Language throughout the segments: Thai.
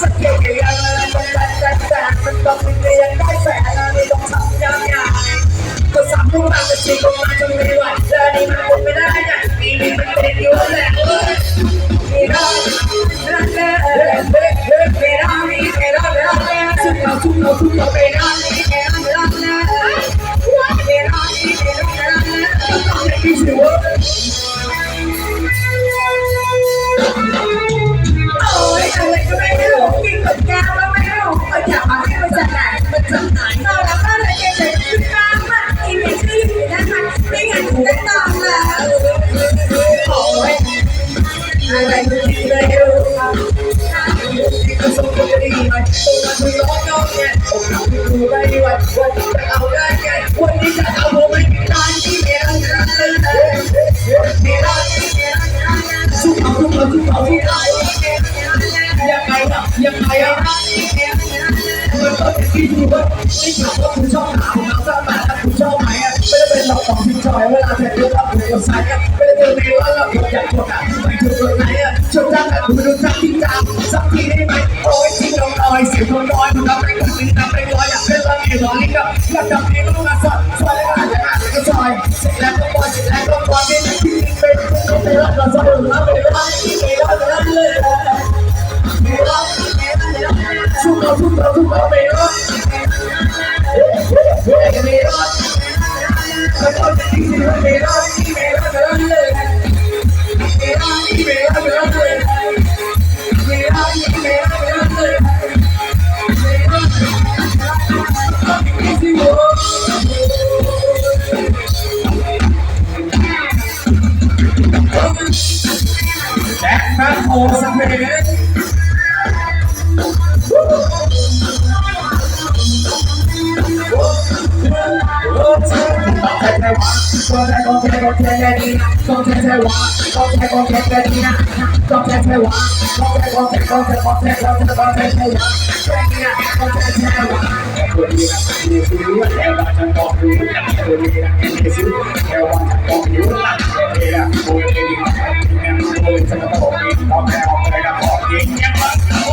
สเก็ตกันยังไงมันแตกแตกแตกมันต้องมีเรียนได้แสนไม่ต้องทำยังไงก็สามลูกมาจะสี่ก็มาจนไม่ไหวแล้วนี่มันคงไม่ได้ไงปีนี้มันเป็นอยู่แล้วไม่ได้ไม่ได้ไม่ได้ไม่ได้ไม่ได้ไม่ได้ไม่ได้สุดยอดสุดยอดสุดยอด ก็ส่งคนดีมาตัวมันคือร้อนนองเนี่ยผมทำให้ดูได้ดีวันวันนี้จะเอาได้ไงวันนี้จะเอาผมไม่ได้ที่เดียวกันเลยไม่ได้ที่เดียวกันสู้เอาสู้เอาสู้เอาที่ได้ยังไงอะยังไงอะมันก็เป็นที่ดูว่าไม่ถามว่าคุณชอบหาผมเอาสบายแต่คุณชอบไหมอะไม่ได้เป็นหลอกของทิ้งชอยเวลาเธอเลือกว่าคุณกับสายอะไม่ได้เจอในว่าเราอยากกดอะไม่ถูกตรงไหนอะช่วงแรกอะคุณดูจักที่จังสักทีได้ไหม ลิ้นอยากทำให้ลูกมาสอดซอยแล้วก็อ่านแล้วก็ซอยเสร็จแล้วก็ปล่อยเสร็จแล้วก็ปล่อยเป็นที่เป็นก็ไม่รักเราซอยรือว่าไม่รักไม่รักไม่รักเลยสู้เขาสู้เขาสู้เขาไม่รอดไม่รอดมันต้องจะทิ้งที่ไม่รอดไม่รอดไม่รอดเลยไม่รอดไม่รอดไม่รอดเลย วะต้องใช้ต้องใช้ต้องใช้แค่นี้นะต้องใช้ใช้วะต้องใช้ต้องใช้แค่นี้นะต้องใช้ใช้วะต้องใช้ต้องใช้ต้องใช้ต้องใช้ต้องใช้ต้องใช้ใช้วะแค่นี้นะต้องใช้ใช้วะคนนี้นะมีซื้อแล้วบ้านจังต้องดูอย่างเธอนี่นะมีซื้อแล้วบ้านจังต้องดูละเวลาโอ้ยดีมากแม่โอ้ยจะมาบอกดีต้องแล้วไปรับของดีเนี่ย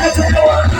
Thank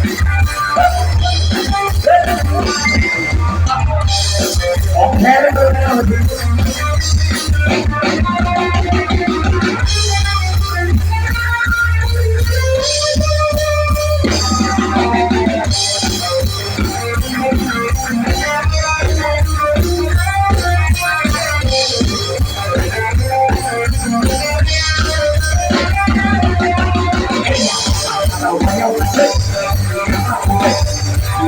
I'm Canada a.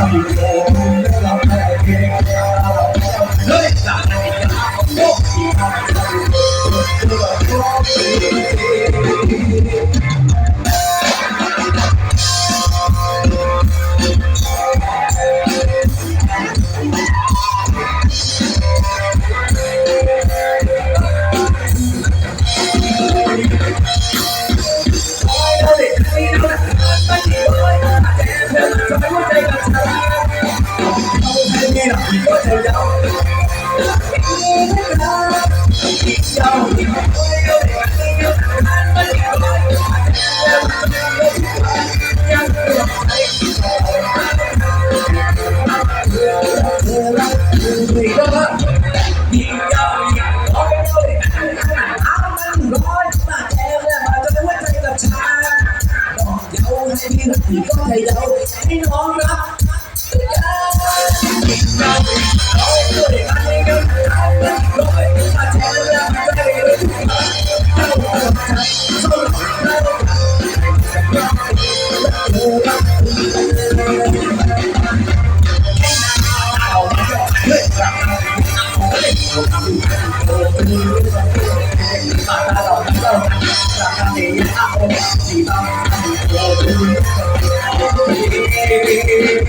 Thank you. พี่ก็ให้เราให้น้องรัก Thank you.